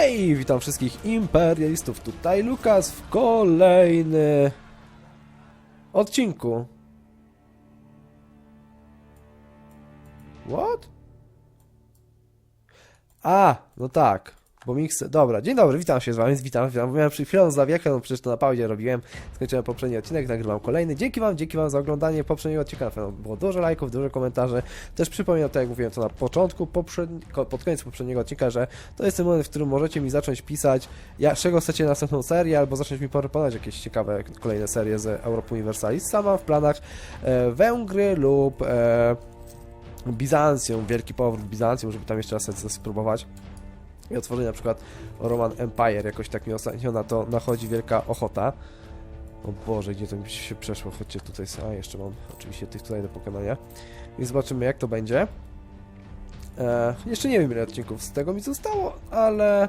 Hej, witam wszystkich imperialistów, tutaj Lukas w kolejny odcinku. What? A, no tak, bo mix... Dobra, dzień dobry, witam się z wami, witam, witam. Miałem przed chwilą zawiechę, no przecież to na pauzie robiłem. Skończyłem poprzedni odcinek, nagrywam kolejny. Dzięki wam, dzięki wam za oglądanie poprzedniego odcinka. Pewno było dużo lajków, dużo komentarzy. Też przypominam, tak jak mówiłem to na początku, poprzedni... pod koniec poprzedniego odcinka, że to jest ten moment, w którym możecie mi zacząć pisać, jak, czego chcecie następną serię, albo zacząć mi proponować jakieś ciekawe kolejne serie z Europa Universalis. Sama w planach e, Węgry lub e, Bizancjum, wielki powrót Bizancjum, żeby tam jeszcze raz spróbować. I na przykład Roman Empire, jakoś tak mi ostatnio na to nachodzi wielka ochota. O Boże, gdzie to mi się przeszło? Chodźcie tutaj, a jeszcze mam oczywiście tych tutaj do pokonania. I zobaczymy jak to będzie. E, jeszcze nie wiem ile odcinków z tego mi zostało, ale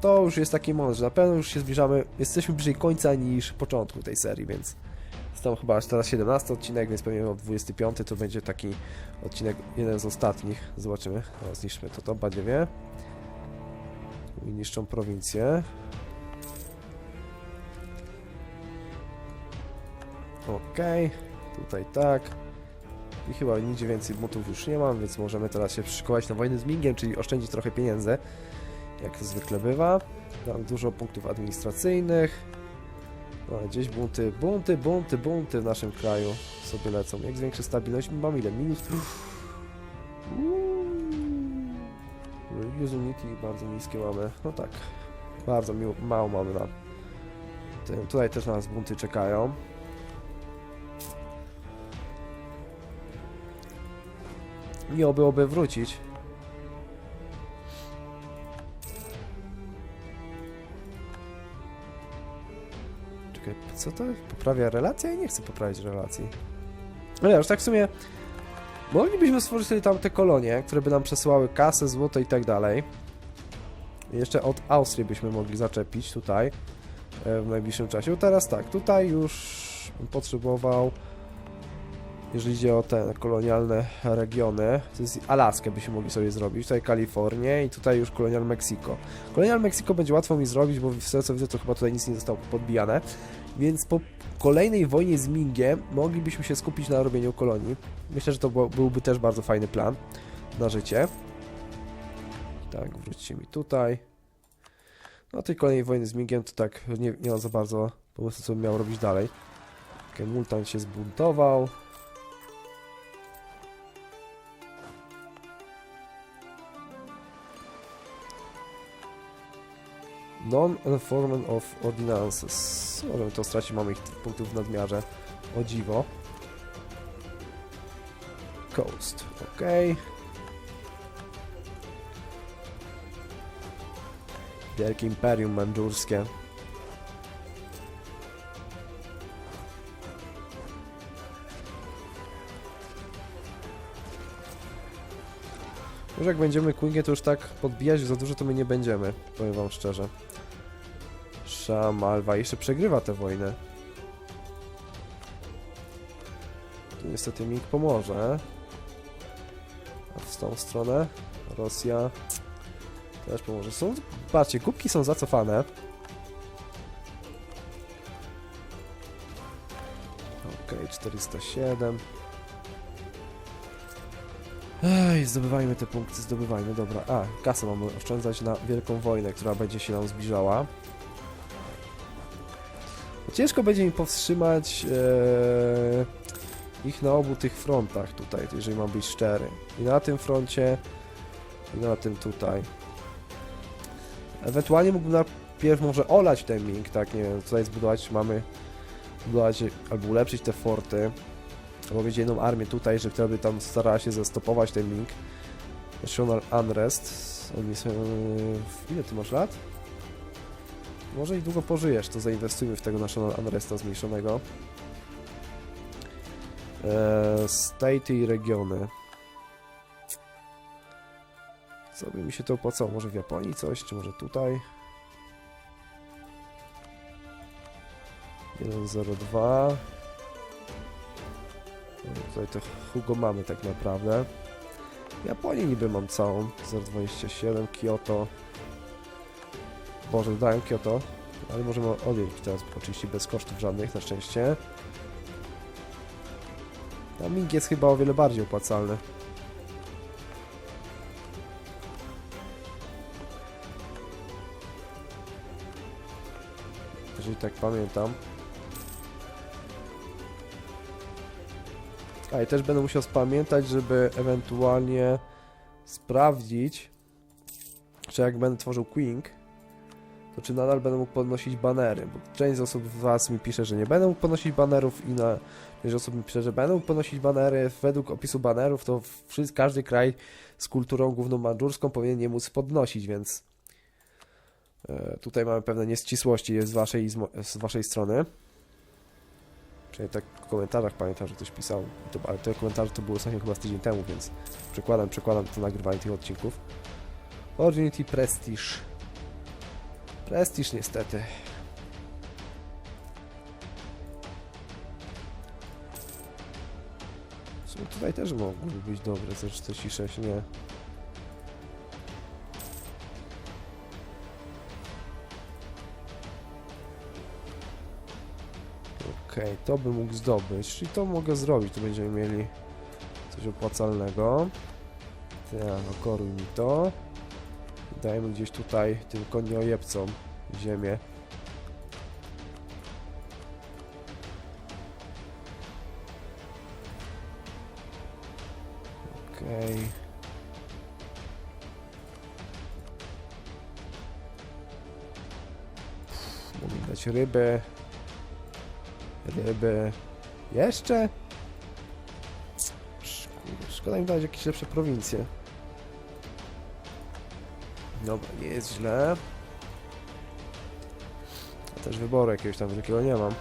to już jest taki moment, że na pewno już się zbliżamy, jesteśmy bliżej końca niż początku tej serii, więc tam chyba teraz 17 odcinek, więc pewnie o 25 to będzie taki odcinek, jeden z ostatnich. Zobaczymy. Zniszczmy to, to badziewie. I niszczą prowincję. Okej, tutaj tak. I chyba nigdzie więcej butów już nie mam, więc możemy teraz się przyszykować na wojnę z Mingiem, czyli oszczędzić trochę pieniędzy, jak to zwykle bywa. Mam dużo punktów administracyjnych. No, gdzieś bunty, bunty, bunty, bunty w naszym kraju sobie lecą. Jak zwiększę stabilność, mam ile? Minus... Uuu. Unity bardzo niskie mamy. No tak, bardzo miło, mało mamy na tym. Tutaj też na nas bunty czekają. Miło byłoby wrócić. Czekaj, co to? Poprawia relacje? Ja nie chcę poprawić relacji. Ale już tak w sumie moglibyśmy stworzyć sobie tam te kolonie, które by nam przesyłały kasę, złoto i tak dalej. Jeszcze od Austrii byśmy mogli zaczepić tutaj e, w najbliższym czasie. Teraz tak, tutaj już potrzebował jeżeli idzie o te kolonialne regiony, to jest Alaskę byśmy mogli sobie zrobić, tutaj Kalifornię i tutaj już kolonial Mexico. Kolonial Mexico będzie łatwo mi zrobić, bo tego co widzę, to chyba tutaj nic nie zostało podbijane, więc po kolejnej wojnie z Mingiem moglibyśmy się skupić na robieniu kolonii. Myślę, że to byłby też bardzo fajny plan na życie. Tak, wróćcie mi tutaj. No tej kolejnej wojny z Mingiem to tak nie, nie za bardzo pomysłu, co bym miał robić dalej. Okay, Multan się zbuntował. Non-enforcement of ordinances. Możemy to stracić, mamy ich punktów w nadmiarze. O dziwo. Coast, ok. Wielkie Imperium Mandżurskie. Może jak będziemy Quingę, to już tak podbijać za dużo, to my nie będziemy. Powiem wam szczerze. Szamalwa jeszcze przegrywa tę wojnę. Tu niestety Ming pomoże. A w tą stronę Rosja też pomoże. Są, patrzcie, kubki są zacofane. Okej, 407. Ej, zdobywajmy te punkty, zdobywajmy, dobra. A, kasę mamy oszczędzać na wielką wojnę, która będzie się nam zbliżała. Ciężko będzie mi powstrzymać e, ich na obu tych frontach tutaj, jeżeli mam być szczery. I na tym froncie, i na tym tutaj. Ewentualnie mógłbym najpierw może olać ten Ming, tak, nie wiem, tutaj zbudować, mamy zbudować albo ulepszyć te forty. Albo mieć jedną armię tutaj, że by tam starała się zastopować ten Ming. National Unrest. Są... Ile ty masz lat? Może i długo pożyjesz, to zainwestujmy w tego National Unresta zmniejszonego. Eee, state i regiony. Co by mi się to opłacało? Może w Japonii coś, czy może tutaj? 102 no, Tutaj to Hugo mamy tak naprawdę. Japonię niby mam całą. 027, Kyoto. Boże, dają Kyoto. Ale możemy odjąć teraz oczywiście bez kosztów żadnych, na szczęście. A Ming jest chyba o wiele bardziej opłacalny. Jeżeli tak pamiętam. A i też będę musiał spamiętać, żeby ewentualnie sprawdzić, czy jak będę tworzył Quink, to czy nadal będę mógł podnosić banery, bo część z osób Was mi pisze, że nie będę mógł podnosić banerów i na część osób mi pisze, że będę mógł podnosić banery. Według opisu banerów to wszyscy, każdy kraj z kulturą główną mandżurską powinien je móc podnosić, więc e, tutaj mamy pewne nieścisłości z Waszej, z, waszej strony. Przynajmniej tak w komentarzach pamiętam, że ktoś pisał, to, ale te komentarze to było ostatnio chyba z tydzień temu, więc przekładam, przekładam to nagrywanie tych odcinków. Origin Prestige. Prestiż niestety. Sumie tutaj też mogłyby być dobre, ze 46, nie. Okej, to bym mógł zdobyć, czyli to mogę zrobić, tu będziemy mieli coś opłacalnego. Ja, no koruj mi to. Dajemy gdzieś tutaj tym koniojebcom ziemię. Okej. Mogę dać ryby. Ryby. Jeszcze? Szkoda mi dać jakieś lepsze prowincje. Dobra, nie jest źle. Też wyboru jakiegoś tam wielkiego nie mam.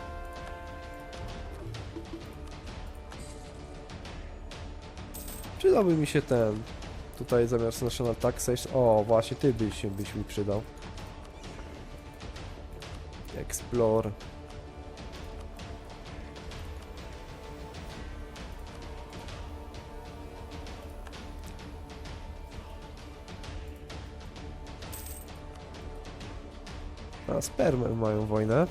Przydałby mi się ten. Tutaj zamiast National Taxation. O, właśnie ty byś byś mi przydał. Explore. A spermy mają wojnę.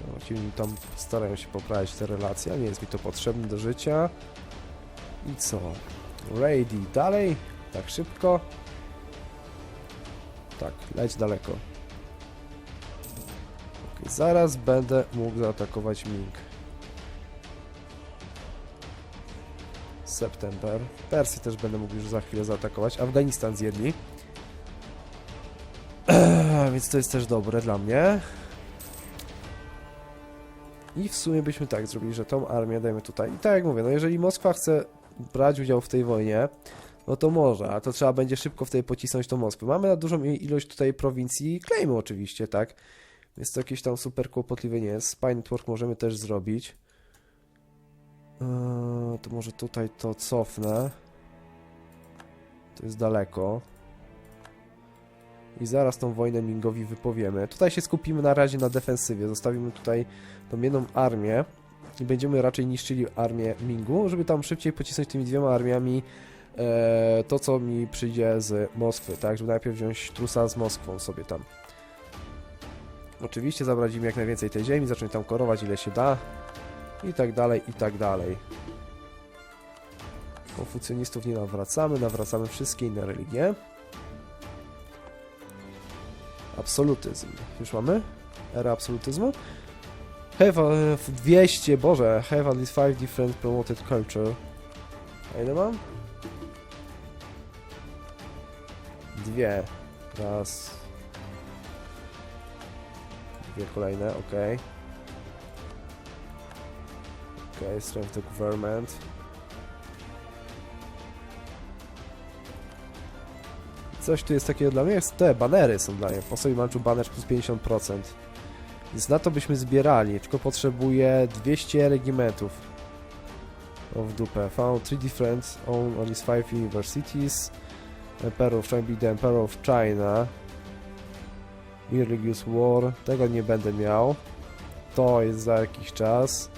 No, mi tam starają się poprawić te relacje, nie jest mi to potrzebne do życia. I co? Ready dalej? Tak szybko? Tak, leć daleko. Ok, zaraz będę mógł zaatakować Ming. September. Persję też będę mógł już za chwilę zaatakować. Afganistan zjedli. Więc to jest też dobre dla mnie. I w sumie byśmy tak zrobili, że tą armię dajemy tutaj. I tak jak mówię, no jeżeli Moskwa chce brać udział w tej wojnie, no to może, a to trzeba będzie szybko wtedy pocisnąć tą Moskwę. Mamy na dużą ilość tutaj prowincji claimu oczywiście, tak? Więc to jakieś tam super kłopotliwe nie jest. Spy Network możemy też zrobić. Eee, to może tutaj to cofnę. To jest daleko. I zaraz tą wojnę Mingowi wypowiemy. Tutaj się skupimy na razie na defensywie. Zostawimy tutaj tą jedną armię i będziemy raczej niszczyli armię Mingu, żeby tam szybciej pocisnąć tymi dwiema armiami e, to, co mi przyjdzie z Moskwy, tak? Żeby najpierw wziąć trusa z Moskwą sobie tam. Oczywiście zabrać im jak najwięcej tej ziemi, zacząć tam korować ile się da i tak dalej, i tak dalej. Konfucjonistów nie nawracamy, nawracamy wszystkie inne religie. Absolutyzm. Już mamy? Era absolutyzmu? Have a, 200, boże, have at least 5 different promoted culture. A ile mam? Dwie. Raz. Dwie kolejne, ok. Ok, strength the government. Coś tu jest takiego dla mnie, jest te banery są dla mnie. Po sobie mam tu baner plus 50%. Więc na to byśmy zbierali, tylko potrzebuję 200 regimentów. O w dupę. Found three different own these five universities. Emperor of China the Emperor of China. Religious War. Tego nie będę miał. To jest za jakiś czas.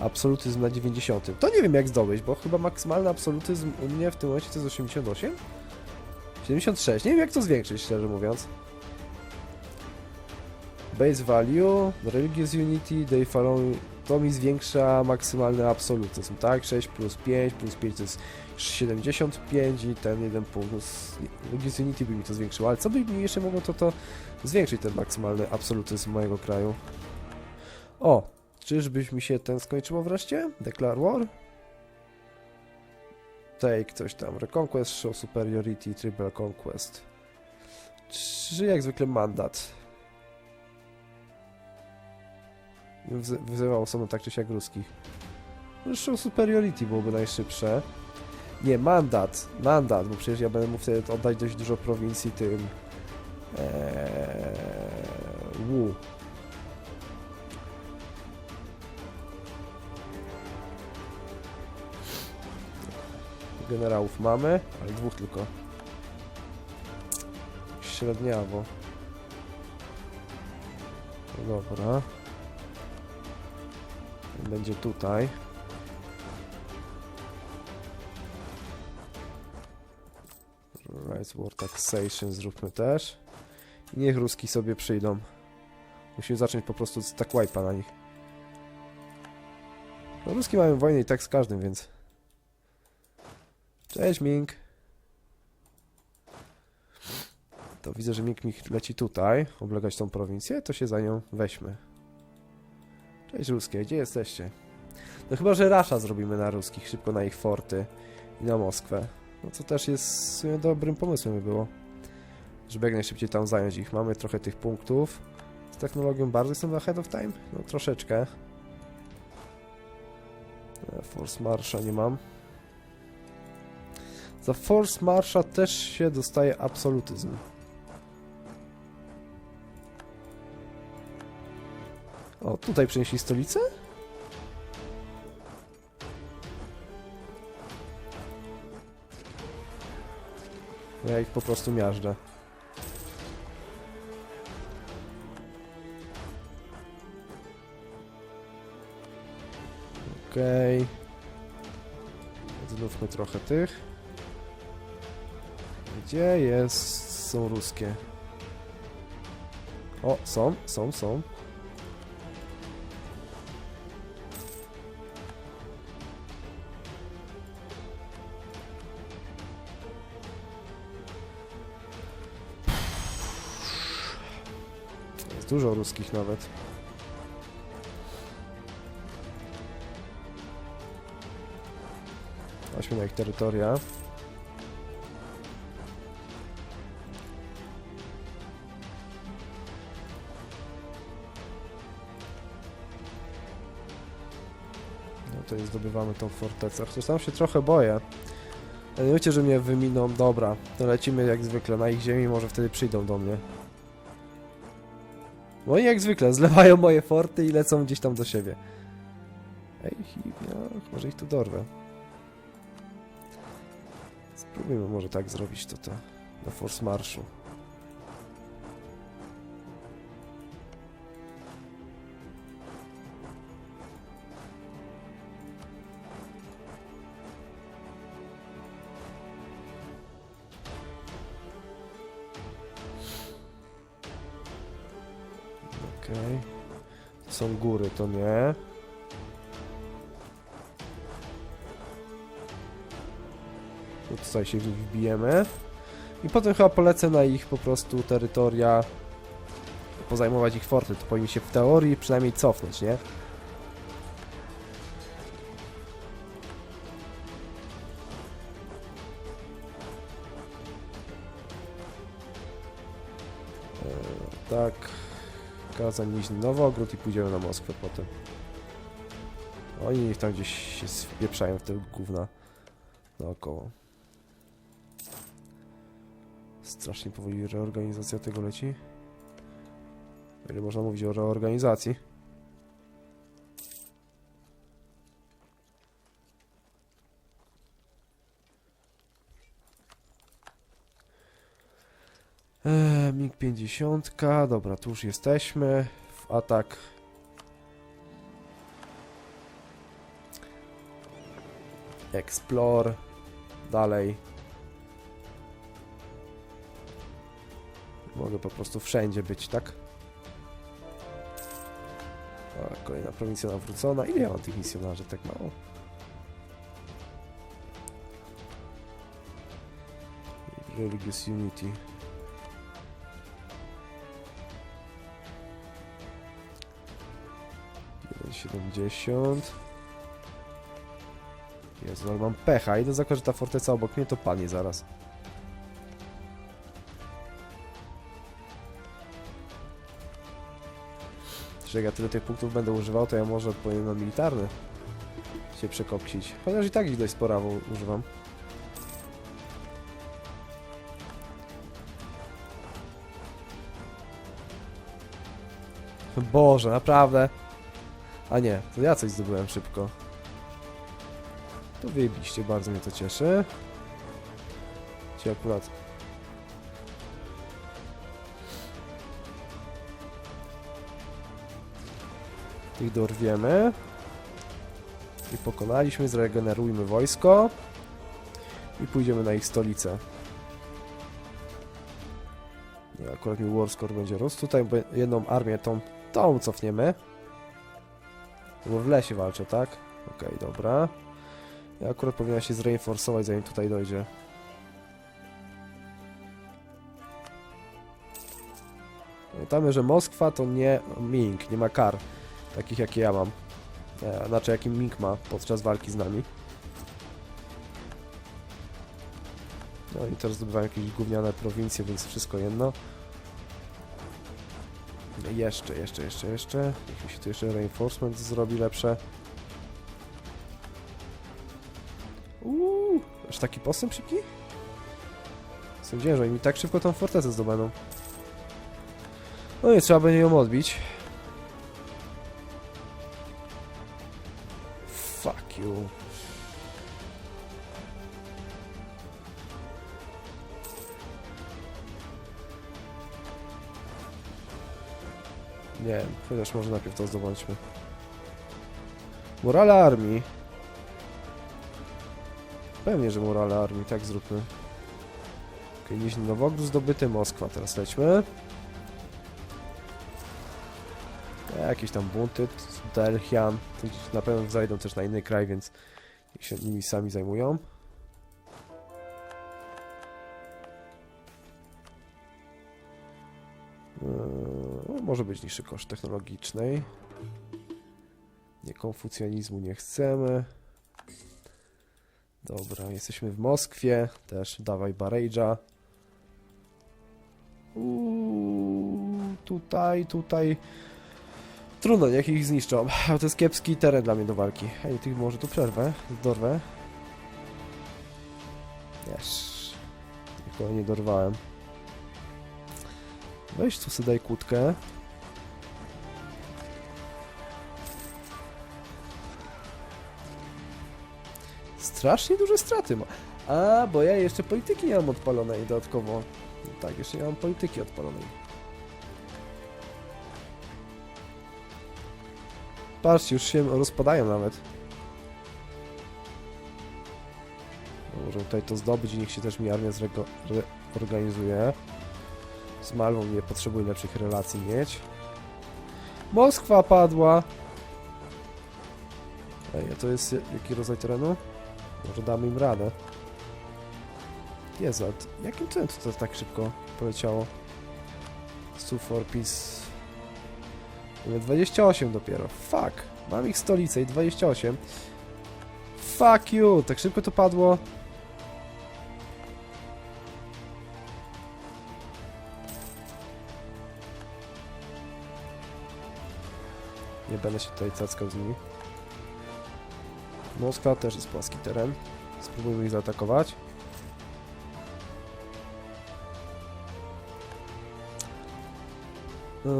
Absolutyzm na 90. To nie wiem jak zdobyć, bo chyba maksymalny absolutyzm u mnie w tym momencie to jest 88? 76. Nie wiem jak to zwiększyć, szczerze mówiąc. Base value, religious unity, they follow, to mi zwiększa maksymalny absolutyzm, tak? 6 plus 5 plus 5 to jest 75 i ten jeden punkt. Religious unity by mi to zwiększyło, ale co by mi jeszcze mogło to, to zwiększyć ten maksymalny absolutyzm mojego kraju? O, czyżbyś mi się ten skończyło wreszcie? Declare war? Take coś tam, Reconquest, Show Superiority, Triple Conquest. Czy jak zwykle mandat? Wzy- Wyzywał osobno tak czy siak ruskich. Show Superiority byłoby najszybsze. Nie, mandat, mandat, bo przecież ja będę mógł wtedy oddać dość dużo prowincji tym... Eee. Generałów mamy, ale dwóch tylko. Średniawo. Dobra. Będzie tutaj. Rights War Taxation zróbmy też. I niech Ruski sobie przyjdą. Musimy zacząć po prostu z tak wipe'a na nich. No, Ruski mają wojnę i tak z każdym, więc... Cześć Mink. To widzę, że Mink mi leci tutaj, oblegać tą prowincję, to się za nią weźmy. Cześć Ruskie, gdzie jesteście? No chyba, że Rasza zrobimy na ruskich, szybko na ich forty i na Moskwę. No co też jest dobrym pomysłem by było. Żeby jak najszybciej tam zająć ich. Mamy trochę tych punktów. Z technologią bardzo jestem ahead of time? No troszeczkę. E, Force Marsha nie mam. Za Force Marsha też się dostaje absolutyzm. O, tutaj przenieśli stolicę? Ja ich po prostu miażdżę. Okej. Okay. Znówmy trochę tych. Gdzie jest... są ruskie? O, są, są, są. Jest dużo ruskich nawet. Chodźmy na ich terytoria. Zdobywamy tą fortecę. Chociaż tam się trochę boję. Ale nie wiecie, że mnie wyminą. Dobra, to lecimy jak zwykle na ich ziemi, może wtedy przyjdą do mnie. No i jak zwykle, zlewają moje forty i lecą gdzieś tam do siebie. Ej, ja, może ich tu dorwę. Spróbujmy może tak zrobić to, to na force marszu. To nie. Tu tutaj się wbijemy. I potem chyba polecę na ich po prostu terytoria. Pozajmować ich forty. To powinni się w teorii przynajmniej cofnąć, nie? Niźny Nowogród i pójdziemy na Moskwę potem. Oni niech tam gdzieś się wpieprzają w te gówna naokoło. Strasznie powoli reorganizacja tego leci. Ile można mówić o reorganizacji? Eee, MiG-50, dobra, tu już jesteśmy. W atak. Explore. Dalej. Mogę po prostu wszędzie być, tak? O, kolejna prowincja nawrócona. Ile ja mam tych misjonarzy? Tak mało. Religious Unity. Jeden siedemdziesiąt. Jezu, ale mam pecha. Idę za że ta forteca obok mnie to panie zaraz. Że jak ja tyle tych punktów będę używał, to ja może odpowiem na militarny się przekopcić. Chociaż i tak ich dość sporo u- używam. Boże, naprawdę. A nie, to ja coś zdobyłem szybko. To wyjebiliście, bardzo mnie to cieszy. Ci akurat Tych dorwiemy. I pokonaliśmy, zregenerujmy wojsko. I pójdziemy na ich stolicę. Akurat mi Warscore będzie rósł. Tutaj jedną armię, tą, tą cofniemy. Bo w lesie walczę, tak? Okej, dobra. Ja akurat powinna się zreinforsować, zanim tutaj dojdzie. Pamiętamy, że Moskwa to nie Ming, nie ma kar. Takich jakie ja mam. E, znaczy jaki Ming ma podczas walki z nami. No i teraz zdobywają jakieś gówniane prowincje, więc wszystko jedno. Jeszcze, jeszcze, jeszcze, jeszcze. Niech mi się tu jeszcze reinforcement zrobi lepsze. Uuu, aż taki postęp szybki? Sądziłem, że oni mi tak szybko tą fortecę zdobędą. No i trzeba będzie ją odbić. Chociaż może najpierw to zdobądźmy. Morale armii. Pewnie, że morale armii, tak zróbmy. Okej, okay, Nowogród zdobyty, Moskwa, teraz lećmy. Jakieś tam bunty, gdzieś na pewno zajdą też na inny kraj, więc niech się nimi sami zajmują. Eee, może być niższy koszt technologicznej. Nie konfucjanizmu nie chcemy. Dobra, jesteśmy w Moskwie, też dawaj Barejdża. Tutaj, tutaj. Trudno, niech ich zniszczą. Ale to jest kiepski teren dla mnie do walki. Ej, tych może tu przerwę, dorwę. Yes. Nikogo nie dorwałem. Weź tu sobie daj kłódkę. Strasznie duże straty ma. A, bo ja jeszcze polityki nie mam odpalonej dodatkowo. Tak, jeszcze nie mam polityki odpalonej. Patrzcie, już się rozpadają nawet. No, Może tutaj to zdobyć i niech się też mi armia zrego- reorganizuje. Z Malwą nie potrzebuję lepszych relacji mieć. Moskwa padła. Ej, a to jest jaki rodzaj terenu? Może damy im radę. Jezu, jakim cudem to tak szybko poleciało? Stu for peace. Ale 28 dopiero. Fuck. Mam ich stolicę i 28. Fuck you. Tak szybko to padło. Nie będę się tutaj cackał z nimi. Moskwa też jest płaski teren. Spróbujmy ich zaatakować. Eee,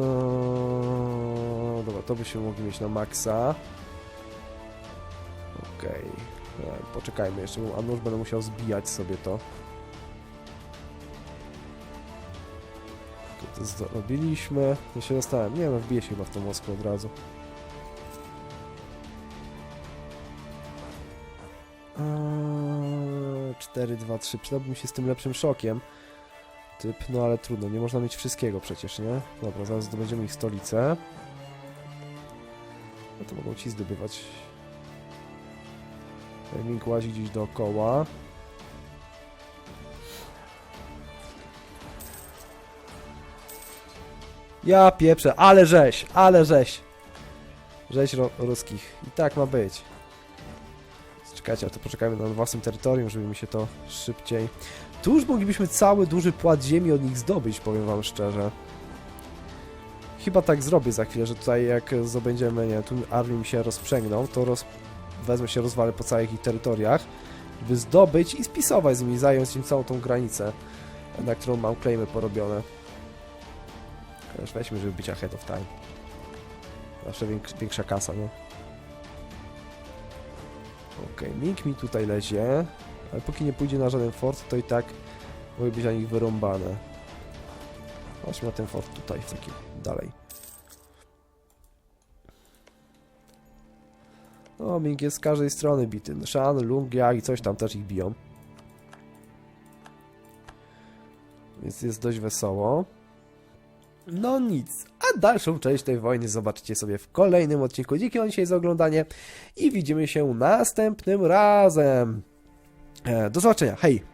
dobra, to byśmy mogli mieć na maksa. Okej. Okay. Poczekajmy jeszcze, bo a nóż będę musiał zbijać sobie to. To zrobiliśmy. Ja się zastanawiam. Nie no, wbiję się chyba w tą Moskwę od razu. 4, 2, 3. Przydałby mi się z tym lepszym szokiem. typ, no ale trudno, nie można mieć wszystkiego przecież, nie? Dobra, zaraz zdobędziemy ich stolicę. No to mogą ci zdobywać. Mink łazi gdzieś dookoła. Ja pieprzę, ale rzeź, ale rzeź. Rzeź ro ruskich. I tak ma być. Czekajcie, a to poczekajmy na własnym terytorium, żeby mi się to szybciej... Tu już moglibyśmy cały duży płat ziemi od nich zdobyć, powiem wam szczerze. Chyba tak zrobię za chwilę, że tutaj jak zdobędziemy, nie, tu armii mi się rozprzęgną, to roz... wezmę się, rozwalę po całych ich terytoriach, by zdobyć i spisować z nimi, zająć im całą tą granicę, na którą mam claimy porobione. Weźmy, żeby być ahead of time. Zawsze więks- większa kasa, nie? Okej, Mink mi tutaj lezie, ale póki nie pójdzie na żaden fort, to i tak mogą być na nich wyrąbane. Chodźmy na ten fort tutaj, w takim dalej. O, Mink jest z każdej strony bity. Shan, Lung, ja i coś tam też ich biją. Więc jest dość wesoło. No nic, dalszą część tej wojny zobaczycie sobie w kolejnym odcinku. Dzięki wam dzisiaj za oglądanie i widzimy się następnym razem. E, Do zobaczenia, hej!